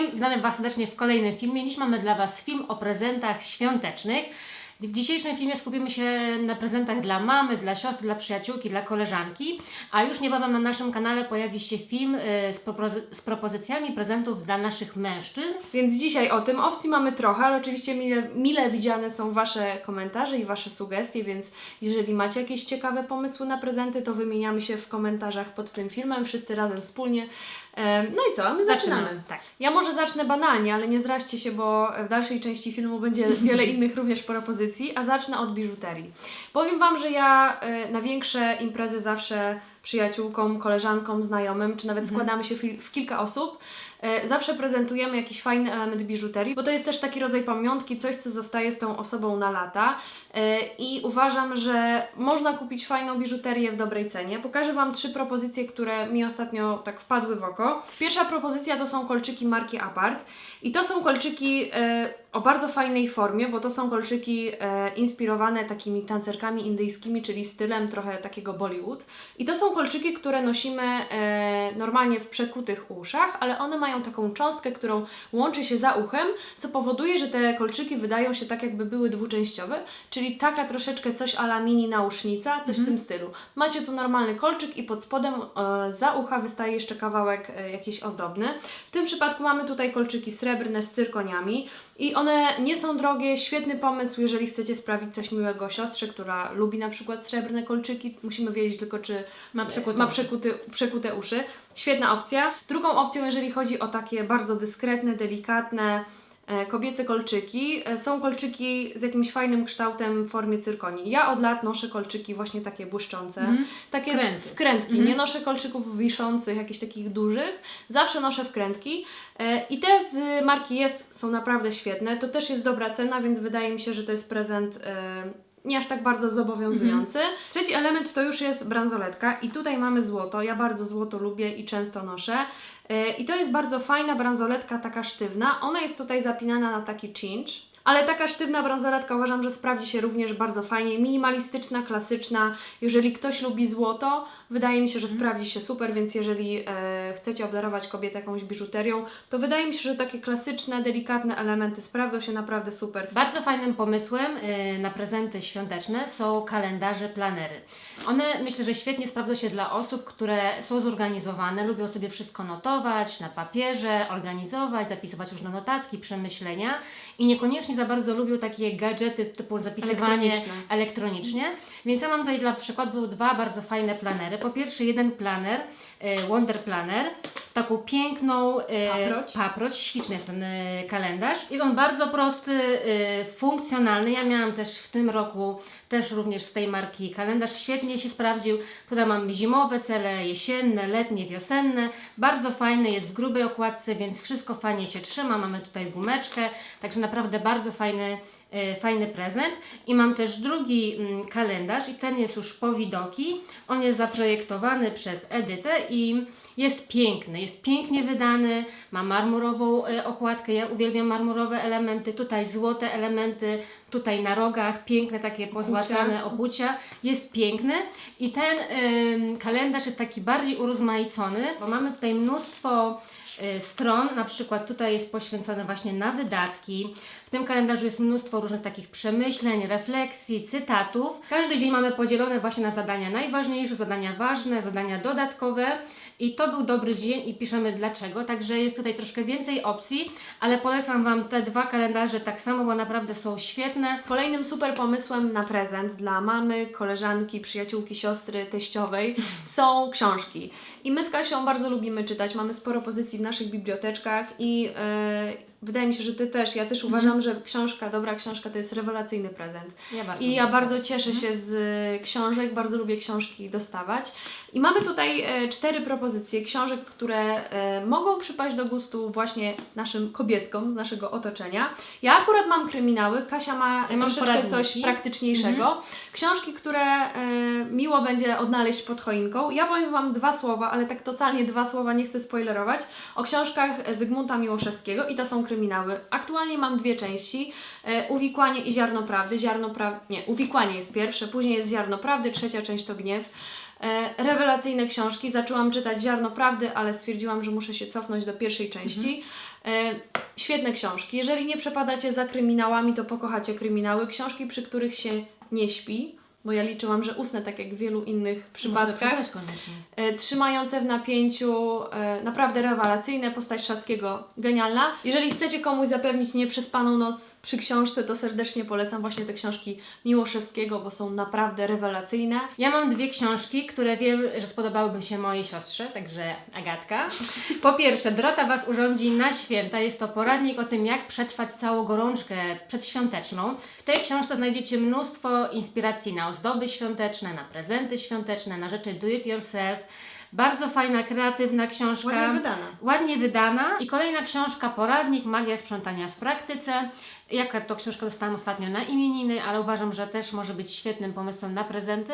Wszystkim, Was serdecznie w kolejnym filmie. Dziś mamy dla Was film o prezentach świątecznych. W dzisiejszym filmie skupimy się na prezentach dla mamy, dla siostry, dla przyjaciółki, dla koleżanki, a już niebawem na naszym kanale pojawi się film y, z, propozy- z propozycjami prezentów dla naszych mężczyzn. Więc dzisiaj o tym. Opcji mamy trochę, ale oczywiście mile, mile widziane są Wasze komentarze i Wasze sugestie, więc jeżeli macie jakieś ciekawe pomysły na prezenty, to wymieniamy się w komentarzach pod tym filmem, wszyscy razem wspólnie. No i co? My zaczynamy. Tak. Ja może zacznę banalnie, ale nie zraźcie się, bo w dalszej części filmu będzie wiele innych również propozycji, a zacznę od biżuterii. Powiem Wam, że ja e, na większe imprezy zawsze przyjaciółkom, koleżankom, znajomym, czy nawet składamy się w, kilka osób, zawsze prezentujemy jakiś fajny element biżuterii, bo to jest też taki rodzaj pamiątki, coś, co zostaje z tą osobą na lata e, i uważam, że można kupić fajną biżuterię w dobrej cenie. Pokażę Wam trzy propozycje, które mi ostatnio tak wpadły w oko. Pierwsza propozycja to są kolczyki marki Apart i to są kolczyki e, o bardzo fajnej formie, bo to są kolczyki e, inspirowane takimi tancerkami indyjskimi, czyli stylem trochę takiego Bollywood. I to są kolczyki, które nosimy e, normalnie w przekutych uszach, ale one mają taką cząstkę, którą łączy się za uchem, co powoduje, że te kolczyki wydają się tak, jakby były dwuczęściowe, czyli taka troszeczkę coś ala mini nausznica, coś w tym stylu. Macie tu normalny kolczyk i pod spodem e, za ucha wystaje jeszcze kawałek e, jakiś ozdobny. W tym przypadku mamy tutaj kolczyki srebrne z cyrkoniami. I one nie są drogie, świetny pomysł, jeżeli chcecie sprawić coś miłego siostrze, która lubi na przykład srebrne kolczyki. Musimy wiedzieć tylko, czy Ma przekute ma przekuty, przekute uszy. Świetna opcja. Drugą opcją, jeżeli chodzi o takie bardzo dyskretne, delikatne, kobiece kolczyki, e, są kolczyki z jakimś fajnym kształtem w formie cyrkonii. Ja od lat noszę kolczyki właśnie takie błyszczące, Mhm. takie Wkręty. wkrętki. Mhm. Nie noszę kolczyków wiszących, jakichś takich dużych. Zawsze noszę wkrętki. E, I te z marki Yes są naprawdę świetne. To też jest dobra cena, więc wydaje mi się, że to jest prezent e, nie aż tak bardzo zobowiązujący. Trzeci element to już jest bransoletka i tutaj mamy złoto. Ja bardzo złoto lubię i często noszę. E, I to jest bardzo fajna bransoletka, taka sztywna. Ona jest tutaj zapinana na taki cinch. Ale taka sztywna bransoletka uważam, że sprawdzi się również bardzo fajnie. Minimalistyczna, klasyczna. Jeżeli ktoś lubi złoto, wydaje mi się, że sprawdzi się super, więc jeżeli e, chcecie obdarować kobietę jakąś biżuterią, to wydaje mi się, że takie klasyczne, delikatne elementy sprawdzą się naprawdę super. Bardzo fajnym pomysłem y, na prezenty świąteczne są kalendarze, planery. One myślę, że świetnie sprawdzą się dla osób, które są zorganizowane, lubią sobie wszystko notować na papierze, organizować, zapisywać różne notatki, przemyślenia i niekoniecznie za bardzo lubią takie gadżety typu zapisywanie Elektroniczne. elektronicznie. Więc ja mam tutaj dla przykładu dwa bardzo fajne planery. Po pierwsze jeden planer, y, Wonder Planner, taką piękną y, Paproć. paproć. Śliczny jest ten y, kalendarz. Jest on bardzo prosty, funkcjonalny. Ja miałam też w tym roku też również z tej marki kalendarz. Świetnie się sprawdził. Tutaj mamy zimowe cele, jesienne, letnie, wiosenne. Bardzo fajny jest w grubej okładce, więc wszystko fajnie się trzyma. Mamy tutaj gumeczkę, także naprawdę bardzo fajny e, fajny prezent. I mam też drugi mm, kalendarz i ten jest już po widoki. On jest zaprojektowany przez Edytę i jest piękny, jest pięknie wydany, ma marmurową e, okładkę, ja uwielbiam marmurowe elementy, tutaj złote elementy, tutaj na rogach piękne takie pozłacane okucia, jest piękny. I ten kalendarz jest taki bardziej urozmaicony, bo mamy tutaj mnóstwo stron, na przykład tutaj jest poświęcone właśnie na wydatki. W tym kalendarzu jest mnóstwo różnych takich przemyśleń, refleksji, cytatów. Każdy dzień mamy podzielone właśnie na zadania najważniejsze, zadania ważne, zadania dodatkowe i to był dobry dzień i piszemy dlaczego. Także jest tutaj troszkę więcej opcji, ale polecam Wam te dwa kalendarze tak samo, bo naprawdę są świetne. Kolejnym super pomysłem na prezent dla mamy, koleżanki, przyjaciółki, siostry, teściowej są książki. I my z Kasią bardzo lubimy czytać, mamy sporo pozycji w naszych biblioteczkach i e, wydaje mi się, że Ty też. Ja też uważam, że książka, dobra książka to jest rewelacyjny prezent. Ja bardzo I ja bardzo cieszę się z e, książek, bardzo lubię książki dostawać. I mamy tutaj e, cztery propozycje książek, które e, mogą przypaść do gustu właśnie naszym kobietkom z naszego otoczenia. Ja akurat mam kryminały, Kasia ma Ja troszeczkę poradniki. coś praktyczniejszego. Książki, które e, miło będzie odnaleźć pod choinką. Ja powiem Wam dwa słowa, ale tak totalnie dwa słowa, nie chcę spoilerować, o książkach Zygmunta Miłoszewskiego i to są kryminały. Aktualnie mam dwie części, e, Uwikłanie i Ziarno Prawdy. Ziarno pra... Nie, Uwikłanie jest pierwsze, później jest Ziarno Prawdy, trzecia część to Gniew. E, rewelacyjne książki. Zaczęłam czytać Ziarno Prawdy, ale stwierdziłam, że muszę się cofnąć do pierwszej części. E, świetne książki. Jeżeli nie przepadacie za kryminałami, to pokochacie kryminały. Książki, przy których się nie śpi, bo ja liczyłam, że usnę tak jak w wielu innych przypadkach. E, trzymające w napięciu, e, naprawdę rewelacyjne, postać Szackiego genialna. Jeżeli chcecie komuś zapewnić nieprzespaną noc przy książce, to serdecznie polecam właśnie te książki Miłoszewskiego, bo są naprawdę rewelacyjne. Ja mam dwie książki, które wiem, że spodobałyby się mojej siostrze, także Agatka. Po pierwsze, Dorota Was urządzi na święta. Jest to poradnik o tym, jak przetrwać całą gorączkę przedświąteczną. W tej książce znajdziecie mnóstwo inspiracji na ozdoby świąteczne, na prezenty świąteczne, na rzeczy do it yourself. Bardzo fajna, kreatywna książka. Ładnie wydana. Ładnie wydana. I kolejna książka, poradnik Magia sprzątania w praktyce. Ja akurat tą książkę dostałam ostatnio na imieniny, ale uważam, że też może być świetnym pomysłem na prezenty.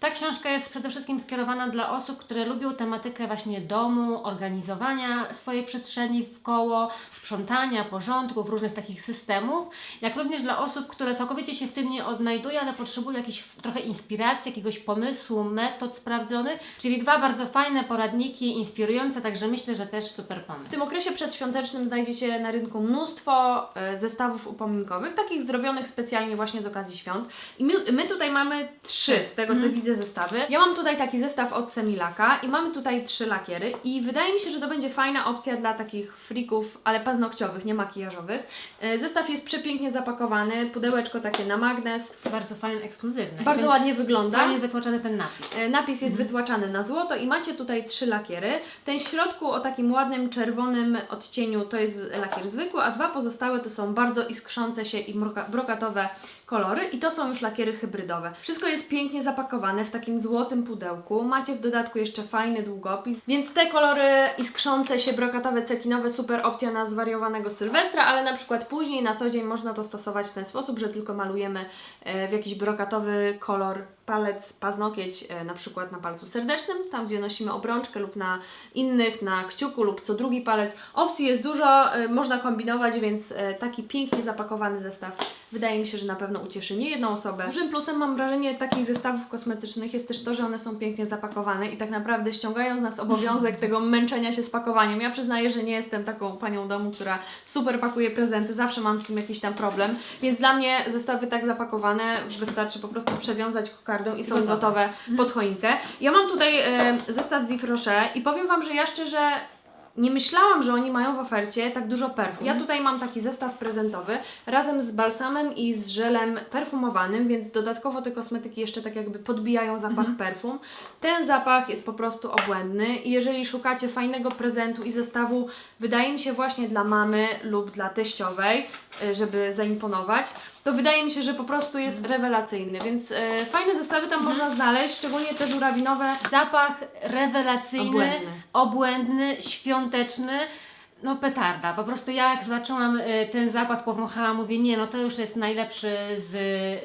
Ta książka jest przede wszystkim skierowana dla osób, które lubią tematykę właśnie domu, organizowania swojej przestrzeni w koło, sprzątania, porządków, różnych takich systemów, jak również dla osób, które całkowicie się w tym nie odnajdują, ale potrzebują jakiejś trochę inspiracji, jakiegoś pomysłu, metod sprawdzonych, czyli dwa bardzo fajne poradniki, inspirujące, także myślę, że też super W pomysł. tym okresie przedświątecznym znajdziecie na rynku mnóstwo e, zestawów upominkowych, takich zrobionych specjalnie właśnie z okazji świąt. I my, my tutaj mamy trzy, z tego co widzę, zestawy. Ja mam tutaj taki zestaw od Semilaka i mamy tutaj trzy lakiery i wydaje mi się, że to będzie fajna opcja dla takich frików, ale paznokciowych, nie makijażowych. E, Zestaw jest przepięknie zapakowany, pudełeczko takie na magnes, Bardzo fajny, ekskluzywny. bardzo Ten- ładnie wygląda. Fajnie wytłaczany ten napis. E, Napis jest wytłaczany na złoto i macie tutaj trzy lakiery. Ten w środku o takim ładnym czerwonym odcieniu to jest lakier zwykły, a dwa pozostałe to są bardzo iskrzące się i broka- brokatowe kolory i to są już lakiery hybrydowe. Wszystko jest pięknie zapakowane w takim złotym pudełku. Macie w dodatku jeszcze fajny długopis, więc te kolory iskrzące się, brokatowe, cekinowe, super opcja na zwariowanego Sylwestra, ale na przykład później na co dzień można to stosować w ten sposób, że tylko malujemy e, w jakiś brokatowy kolor palec, paznokieć, e, na przykład na palcu serdecznym, tam gdzie nosimy obrączkę lub na innych, na kciuku lub co drugi palec. Opcji jest dużo, e, można kombinować, więc taki pięknie zapakowany zestaw wydaje mi się, że na pewno ucieszy nie jedną osobę. Dużym plusem mam wrażenie takich zestawów kosmetycznych jest też to, że one są pięknie zapakowane i tak naprawdę ściągają z nas obowiązek tego męczenia się z pakowaniem. Ja przyznaję, że nie jestem taką panią domu, która super pakuje prezenty, zawsze mam z tym jakiś tam problem, więc dla mnie zestawy tak zapakowane wystarczy po prostu przewiązać kokardą i są Gotowe. gotowe pod choinkę. Ja mam tutaj zestaw z Yves Rocher i powiem Wam, że ja szczerze nie myślałam, że oni mają w ofercie tak dużo perfum. Ja tutaj mam taki zestaw prezentowy razem z balsamem i z żelem perfumowanym, więc dodatkowo te kosmetyki jeszcze tak jakby podbijają zapach perfum. Ten zapach jest po prostu obłędny i jeżeli szukacie fajnego prezentu i zestawu, wydaje mi się właśnie dla mamy lub dla teściowej, y, żeby zaimponować, to wydaje mi się, że po prostu jest rewelacyjny, więc y, fajne zestawy tam można znaleźć, szczególnie te żurawinowe. Zapach rewelacyjny, Obłędny. obłędny, świąteczny. No petarda, po prostu ja jak zobaczyłam y, ten zapach, powąchałam, mówię nie, no to już jest najlepszy z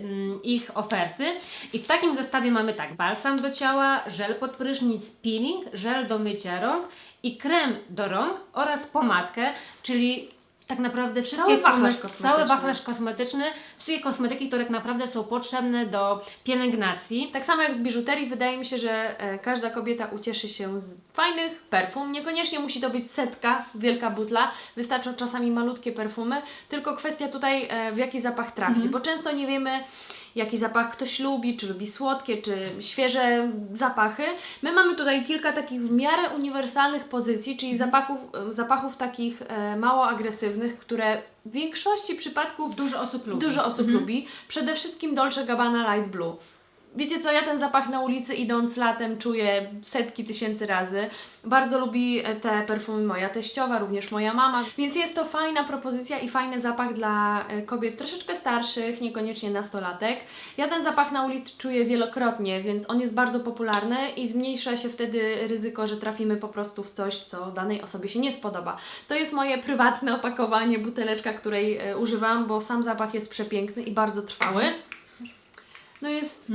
mm, ich oferty. I w takim zestawie mamy tak, balsam do ciała, żel pod prysznic, peeling, żel do mycia rąk i krem do rąk oraz pomadkę, czyli tak naprawdę wszystkie Cały wachlarz kosme- kosmetyczny. cały wachlarz kosmetyczny, wszystkie kosmetyki, które tak naprawdę są potrzebne do pielęgnacji. Tak samo jak z biżuterii, wydaje mi się, że e, każda kobieta ucieszy się z fajnych perfum. Niekoniecznie musi to być setka, wielka butla, wystarczą czasami malutkie perfumy, tylko kwestia tutaj e, w jaki zapach trafić, bo często nie wiemy jaki zapach ktoś lubi, czy lubi słodkie, czy świeże zapachy. My mamy tutaj kilka takich w miarę uniwersalnych pozycji, czyli zapachów, e, zapachów takich e, mało agresywnych, które w większości przypadków Dużo osób lubi. Dużo osób lubi. Przede wszystkim Dolce Gabbana Light Blue. Wiecie co, ja ten zapach na ulicy idąc latem czuję setki tysięcy razy. Bardzo lubi e, te perfumy moja teściowa, również moja mama, więc jest to fajna propozycja i fajny zapach dla e, kobiet troszeczkę starszych, niekoniecznie nastolatek. Ja ten zapach na ulicy czuję wielokrotnie, więc on jest bardzo popularny i zmniejsza się wtedy ryzyko, że trafimy po prostu w coś, co danej osobie się nie spodoba. To jest moje prywatne opakowanie, buteleczka, której e, używam, bo sam zapach jest przepiękny i bardzo trwały. No jest,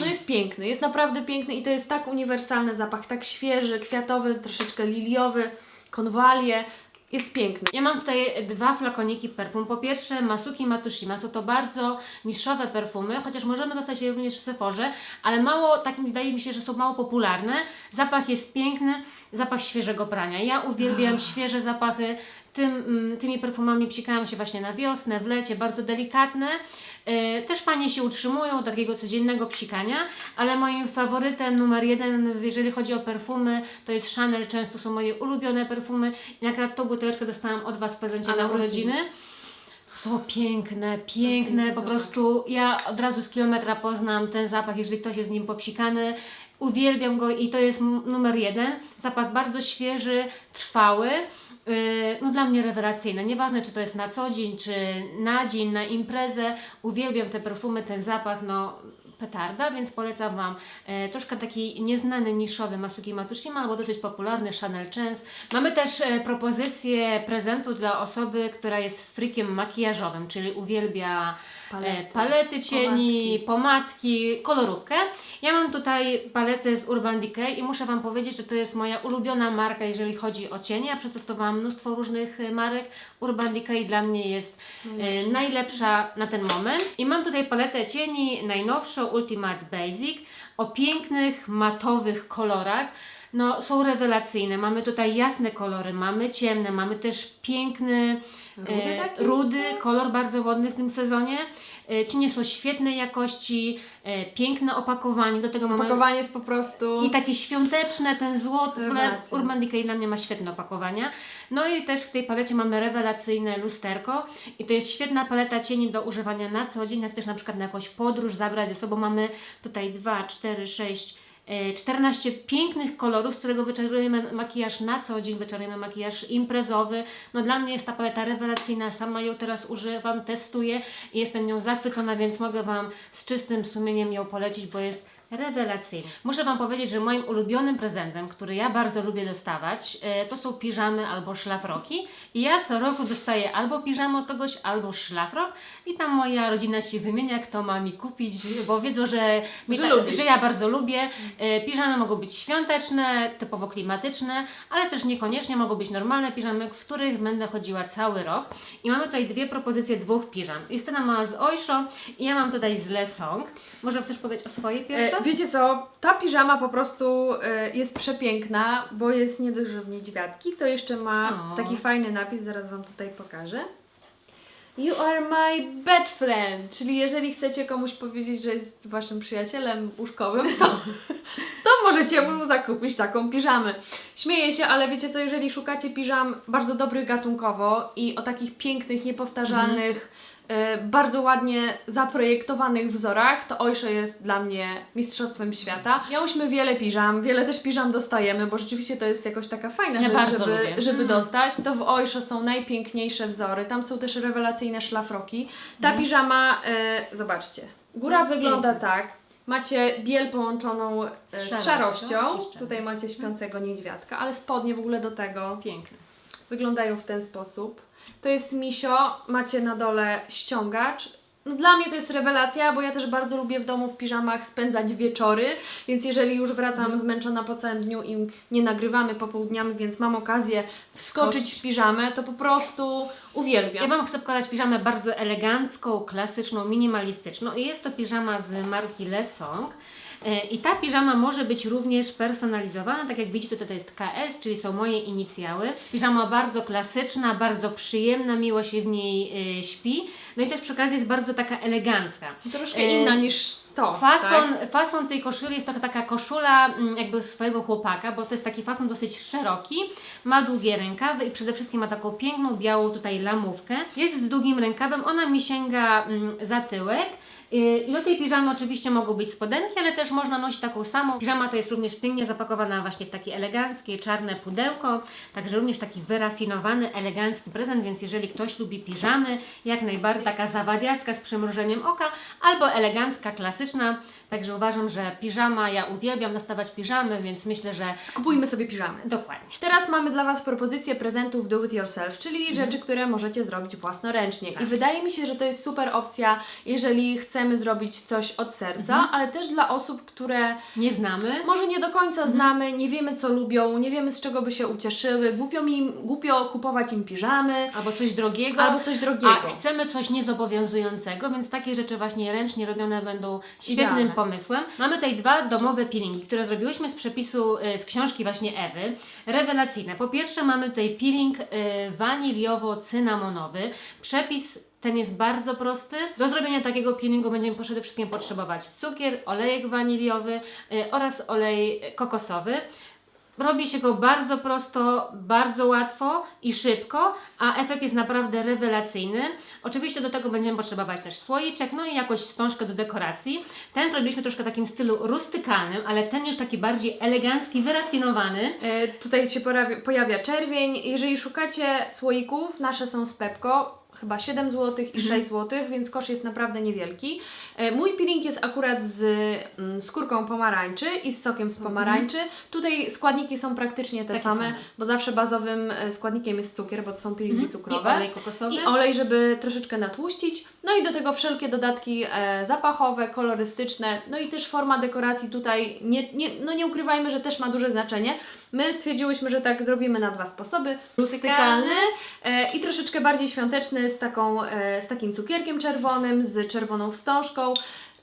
no jest piękny, jest naprawdę piękny i to jest tak uniwersalny zapach, tak świeży, kwiatowy, troszeczkę liliowy, konwalie. jest piękny. Ja mam tutaj dwa flakoniki perfum. Po pierwsze Masuki Matushima. Są to bardzo niszowe perfumy, chociaż możemy dostać je również w Sephorze, ale mało, tak mi wydaje mi się, że są mało popularne. Zapach jest piękny, zapach świeżego prania. Ja uwielbiam świeże zapachy. Tym, mm, tymi perfumami psikałam się właśnie na wiosnę, w lecie, bardzo delikatne. Yy, też fajnie się utrzymują do takiego codziennego psikania, ale moim faworytem numer jeden, jeżeli chodzi o perfumy, to jest Chanel. Często są moje ulubione perfumy. I akurat tą buteleczkę dostałam od Was w prezencie A na urodziny? Są piękne, piękne, piękny po prostu ja od razu z kilometra poznam ten zapach, jeżeli ktoś jest z nim popsikany. Uwielbiam go i to jest numer jeden. Zapach bardzo świeży, trwały. Yy, No dla mnie rewelacyjny. Nieważne, czy to jest na co dzień, czy na dzień, na imprezę. Uwielbiam te perfumy, ten zapach, no petarda, więc polecam Wam e, troszkę taki nieznany, niszowy Masuki Matushima albo dosyć popularny Chanel Chance. Mamy też e, propozycję prezentu dla osoby, która jest freakiem makijażowym, czyli uwielbia palety, Palety. e, palety cieni, pomadki. kolorówkę. Ja mam tutaj paletę z Urban Decay i muszę Wam powiedzieć, że to jest moja ulubiona marka, jeżeli chodzi o cienie. Ja przetestowałam mnóstwo różnych e, marek. Urban Decay dla mnie jest e, najlepsza na ten moment. I mam tutaj paletę cieni najnowszą Ultimate Basic o pięknych, matowych kolorach. No, są rewelacyjne. Mamy tutaj jasne kolory, mamy ciemne, mamy też piękny Rudy e, taki? rudy kolor bardzo modny w tym sezonie. Cienie są świetnej jakości, e, piękne opakowanie, do tego mamy Opakowanie jest po prostu... i takie świąteczne, ten złoty, w. Urban Decay dla mnie ma świetne opakowania. No i też w tej palecie mamy rewelacyjne lusterko i to jest świetna paleta cieni do używania na co dzień, jak też na przykład na jakąś podróż zabrać ze sobą. Mamy tutaj 2, 4, 6, e, 14 pięknych kolorów, z którego wyczarujemy makijaż na co dzień, wyczarujemy makijaż imprezowy. No dla mnie jest ta paleta rewelacyjna, sama ją teraz używam, testuję i jestem nią zachwycona, więc mogę Wam z czystym sumieniem ją polecić, bo jest rewelacyjna. Muszę Wam powiedzieć, że moim ulubionym prezentem, który ja bardzo lubię dostawać, e, to są piżamy albo szlafroki. I ja co roku dostaję albo piżamę od kogoś, albo szlafrok i tam moja rodzina się wymienia, kto ma mi kupić, bo wiedzą, że, mi Że ta, że ja bardzo lubię. E, Piżamy mogą być świąteczne, typowo klimatyczne, ale też niekoniecznie mogą być normalne piżamy, w których będę chodziła cały rok. I mamy tutaj dwie propozycje dwóch piżam. Justyna ma z Oysho i ja mam tutaj z Lesong. Może chcesz powiedzieć o swojej pierwszej? E, wiecie co, ta piżama po prostu e, jest przepiękna, bo jest nie dość, że w niedźwiadki, to jeszcze ma O. taki fajny napis, zaraz Wam tutaj pokażę. You are my bed friend, czyli jeżeli chcecie komuś powiedzieć, że jest Waszym przyjacielem łóżkowym, to, to możecie mu zakupić taką piżamę. Śmieję się, ale wiecie co, jeżeli szukacie piżam bardzo dobrych gatunkowo i o takich pięknych, niepowtarzalnych, e, bardzo ładnie zaprojektowanych wzorach, to Oysho jest dla mnie mistrzostwem świata. Miałyśmy wiele piżam, wiele też piżam dostajemy, bo rzeczywiście to jest jakoś taka fajna Ja rzecz, żeby, lubię. żeby Mm. dostać. To w Oysho są najpiękniejsze wzory, tam są też rewelacyjne szlafroki. Ta Mhm. piżama, e, zobaczcie, góra Jest wygląda piękna. tak. Macie biel połączoną e, Z z szarością. Tutaj macie śpiącego niedźwiadka, ale spodnie w ogóle do tego Piękne. wyglądają w ten sposób. To jest misio, macie na dole ściągacz. No dla mnie to jest rewelacja, bo ja też bardzo lubię w domu w piżamach spędzać wieczory, więc jeżeli już wracam zmęczona po całym dniu i nie nagrywamy popołudniami, więc mam okazję wskoczyć w piżamę, to po prostu uwielbiam. Ja Wam chcę pokazać piżamę bardzo elegancką, klasyczną, minimalistyczną. I jest to piżama z marki Lesong. E, I ta piżama może być również personalizowana, tak jak widzicie tutaj jest KS, czyli są moje inicjały. Piżama bardzo klasyczna, bardzo przyjemna, miło się w niej e, śpi. No i też przy okazji jest bardzo taka elegancka. Troszkę E, inna niż to. Fason, tak? fason tej koszuli jest trochę taka koszula mm, jakby swojego chłopaka, bo to jest taki fason dosyć szeroki, ma długie rękawy i przede wszystkim ma taką piękną białą tutaj lamówkę. Jest z długim rękawem, ona mi sięga mm, za tyłek. Yy, I do tej piżamy oczywiście mogą być spodenki, ale też można nosić taką samą. Piżama to jest również pięknie zapakowana właśnie w takie eleganckie, czarne pudełko, także również taki wyrafinowany, elegancki prezent, więc jeżeli ktoś lubi piżamy, jak najbardziej taka zawadiacka z przymrużeniem oka, albo elegancka, klasyczna, także uważam, że piżama, ja uwielbiam dostawać piżamy, więc myślę, że Kupujmy sobie piżamy. dokładnie. Teraz mamy dla Was propozycję prezentów do it yourself, czyli rzeczy, które możecie zrobić własnoręcznie. Sami. I wydaje mi się, że to jest super opcja, jeżeli chcemy zrobić coś od serca, Mhm. ale też dla osób, które Nie znamy. może nie do końca Mhm. znamy, nie wiemy co lubią, nie wiemy z czego by się ucieszyły, głupio, im, głupio kupować im piżamy Albo coś drogiego. albo coś drogiego. A chcemy coś niezobowiązującego, więc takie rzeczy właśnie ręcznie robione będą świetnym Idealne. Pomysłem. Mamy tutaj dwa domowe peelingi, które zrobiłyśmy z przepisu, y, z książki właśnie Ewy. Rewelacyjne. Po pierwsze mamy tutaj peeling y, waniliowo-cynamonowy. Przepis ten jest bardzo prosty. Do zrobienia takiego peelingu będziemy przede wszystkim potrzebować cukier, olejek waniliowy y, oraz olej kokosowy. Robi się go bardzo prosto, bardzo łatwo i szybko, a efekt jest naprawdę rewelacyjny. Oczywiście do tego będziemy potrzebować też słoiczek, no i jakąś wstążkę do dekoracji. Ten zrobiliśmy troszkę takim stylu rustykalnym, ale ten już taki bardziej elegancki, wyrafinowany. E, Tutaj się pojawia, pojawia czerwień. Jeżeli szukacie słoików, nasze są z Pepko. Chyba 7 zł i 6 zł, więc kosz jest naprawdę niewielki. E, Mój peeling jest akurat z mm, skórką pomarańczy i z sokiem z pomarańczy. Tutaj składniki są praktycznie te Takie same, same. bo zawsze bazowym e, składnikiem jest cukier, bo to są peelingi cukrowe. I olej kokosowy. I olej, żeby troszeczkę natłuścić. No i do tego wszelkie dodatki e, zapachowe, kolorystyczne. No i też forma dekoracji tutaj, nie, nie, no nie ukrywajmy, że też ma duże znaczenie. My stwierdziłyśmy, że tak zrobimy na dwa sposoby. Rustykalny i troszeczkę bardziej świąteczny z, taką, e, z takim cukierkiem czerwonym, z czerwoną wstążką.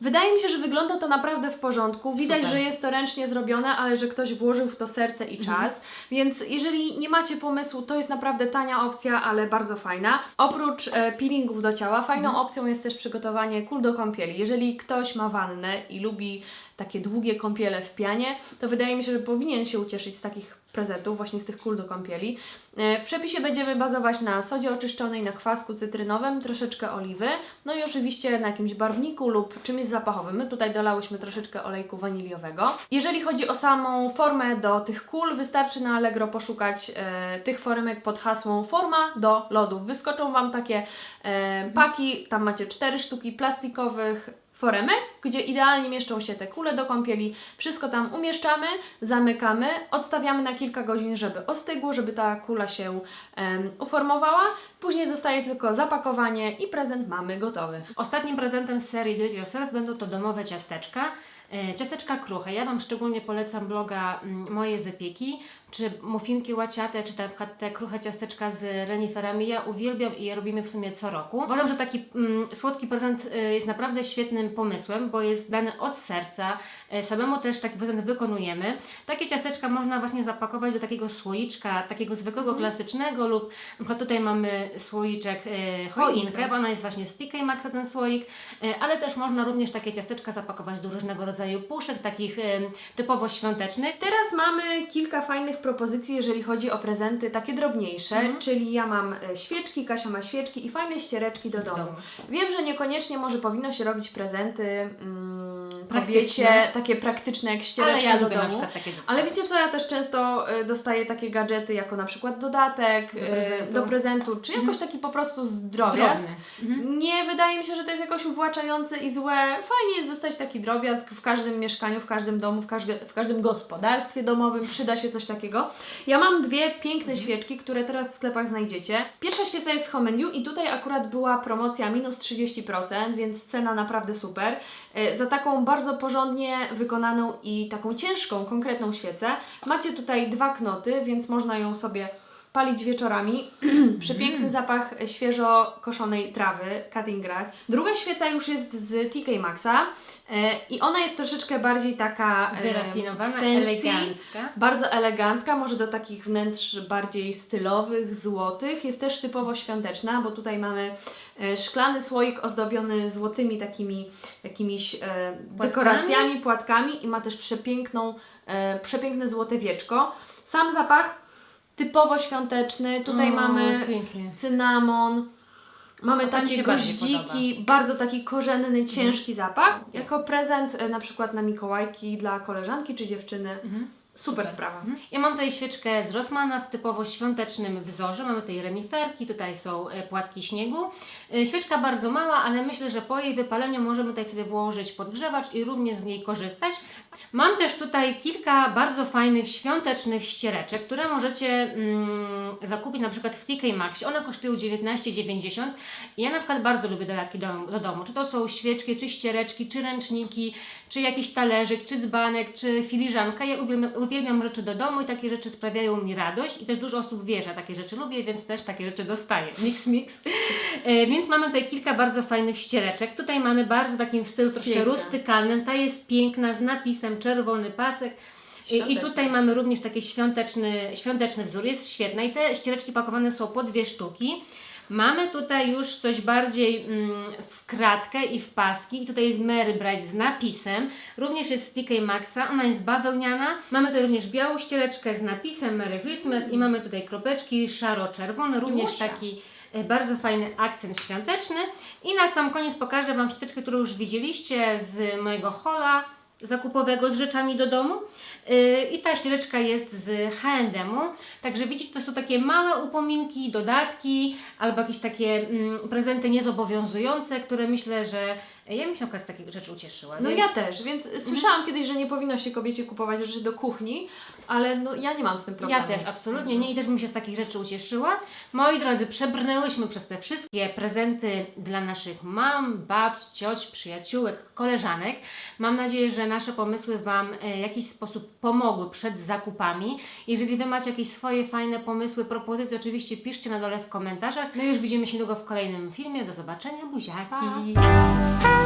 Wydaje mi się, że wygląda to naprawdę w porządku. Widać, Super. że jest to ręcznie zrobione, ale że ktoś włożył w to serce i czas. Więc jeżeli nie macie pomysłu, to jest naprawdę tania opcja, ale bardzo fajna. Oprócz e, peelingów do ciała, fajną opcją jest też przygotowanie kul do kąpieli. Jeżeli ktoś ma wannę i lubi takie długie kąpiele w pianie, to wydaje mi się, że powinien się ucieszyć z takich prezentów, właśnie z tych kul do kąpieli. E, W przepisie będziemy bazować na sodzie oczyszczonej, na kwasku cytrynowym, troszeczkę oliwy, no i oczywiście na jakimś barwniku lub czymś zapachowym. My tutaj dolałyśmy troszeczkę olejku waniliowego. Jeżeli chodzi o samą formę do tych kul, wystarczy na Allegro poszukać e, tych foremek pod hasłem forma do lodów. Wyskoczą Wam takie e, paki, tam macie cztery sztuki plastikowych foremek, gdzie idealnie mieszczą się te kule do kąpieli. Wszystko tam umieszczamy, zamykamy, odstawiamy na kilka godzin, żeby ostygło, żeby ta kula się em, uformowała. Później zostaje tylko zapakowanie i prezent mamy gotowy. Ostatnim prezentem z serii Do It Yourself będą to domowe ciasteczka. E, Ciasteczka kruche. Ja Wam szczególnie polecam bloga mm, Moje Wypieki, czy muffinki łaciate, czy na przykład te kruche ciasteczka z reniferami. Ja uwielbiam i je robimy w sumie co roku. Uważam, że taki mm, słodki prezent y, jest naprawdę świetnym pomysłem, bo jest dany od serca. E, Samemu też taki prezent wykonujemy. Takie ciasteczka można właśnie zapakować do takiego słoiczka, takiego zwykłego, klasycznego lub na przykład tutaj mamy słoiczek e, choinkę, bo ona jest właśnie z TK Maxa ten słoik, e, ale też można również takie ciasteczka zapakować do różnego rodzaju puszek, takich e, typowo świątecznych. Teraz mamy kilka fajnych propozycji, jeżeli chodzi o prezenty takie drobniejsze, Mhm. czyli ja mam e, świeczki, Kasia ma świeczki i fajne ściereczki do domu. Wiem, że niekoniecznie może powinno się robić prezenty mm, Praktyczne. kobiecie, takie praktyczne jak Ale ściereczka ja do domu. Ale wiecie co, ja też często y, dostaję takie gadżety jako na przykład dodatek Do y, prezentu. do prezentu, czy jakoś taki po prostu. Drobny. Mhm. Nie wydaje mi się, że to jest jakoś uwłaczające i złe. Fajnie jest dostać taki drobiazg w każdym mieszkaniu, w każdym domu, w, każdy, w każdym gospodarstwie domowym. Przyda się coś takiego. Ja mam dwie piękne świeczki, które teraz w sklepach znajdziecie. Pierwsza świeca jest z Homendiu i tutaj akurat była promocja minus 30%, więc cena naprawdę super. E, Za taką bardzo porządnie wykonaną i taką ciężką, konkretną świecę macie tutaj dwa knoty, więc można ją sobie palić wieczorami. Przepiękny zapach świeżo koszonej trawy, cutting grass. Druga świeca już jest z TK Maxa e, i ona jest troszeczkę bardziej taka e, Wyrafinowana, fancy, elegancka. bardzo elegancka, może do takich wnętrz bardziej stylowych, złotych. Jest też typowo świąteczna, bo tutaj mamy e, szklany słoik ozdobiony złotymi takimi jakimiś e, dekoracjami, płatkami i ma też przepiękną, e, przepiękne złote wieczko. Sam zapach typowo świąteczny. Tutaj O, mamy pięknie. cynamon. Mamy To mi takie się bardziej goździki, bardzo taki korzenny, ciężki zapach. Jako prezent e, na przykład na Mikołajki dla koleżanki czy dziewczyny. Mhm. Super sprawa. Mhm. Ja mam tutaj świeczkę z Rossmana w typowo świątecznym wzorze. Mamy tutaj reniferki, tutaj są e, płatki śniegu. E, Świeczka bardzo mała, ale myślę, że po jej wypaleniu możemy tutaj sobie włożyć podgrzewacz i również z niej korzystać. Mam też tutaj kilka bardzo fajnych świątecznych ściereczek, które możecie mm, zakupić na przykład w TK Maxie. One kosztują 19,90. Ja na przykład bardzo lubię dodatki do, do domu. Czy to są świeczki, czy ściereczki, czy ręczniki, czy jakiś talerzyk, czy dzbanek, czy filiżanka. Ja uwielbiam, uwielbiam rzeczy do domu i takie rzeczy sprawiają mi radość i też dużo osób wie, że takie rzeczy lubię, więc też takie rzeczy dostaję. Mix, mix. E, więc mamy tutaj kilka bardzo fajnych ściereczek. Tutaj mamy bardzo takim stylu troszkę Piękne. rustykalnym. Ta jest piękna, z napisem czerwony pasek. I, I tutaj mamy również taki świąteczny, świąteczny wzór, jest świetna i te ściereczki pakowane są po dwie sztuki. Mamy tutaj już coś bardziej mm, w kratkę i w paski i tutaj jest Mary Bright z napisem. Również jest z TK Maxa, ona jest bawełniana. Mamy tutaj również białą ściereczkę z napisem Merry Christmas i mamy tutaj kropeczki szaro-czerwone, również taki e, bardzo fajny akcent świąteczny. I na sam koniec pokażę Wam świeczkę, którą już widzieliście z mojego hola zakupowego z rzeczami do domu. Yy, I ta ściereczka jest z H&M-u. Także widzicie, to są takie małe upominki, dodatki albo jakieś takie mm, prezenty niezobowiązujące, które myślę, że ja bym się z takich rzeczy ucieszyła. No więc... ja też, więc słyszałam kiedyś, że nie powinno się kobiecie kupować rzeczy do kuchni, ale no ja nie mam z tym problemu. Ja też, absolutnie nie i też bym się z takich rzeczy ucieszyła. Moi drodzy, przebrnęłyśmy przez te wszystkie prezenty dla naszych mam, babć, cioć, przyjaciółek, koleżanek. Mam nadzieję, że nasze pomysły Wam e, w jakiś sposób pomogły przed zakupami. Jeżeli Wy macie jakieś swoje fajne pomysły, propozycje, oczywiście piszcie na dole w komentarzach. My już widzimy się niedługo w kolejnym filmie. Do zobaczenia, buziaki! Pa.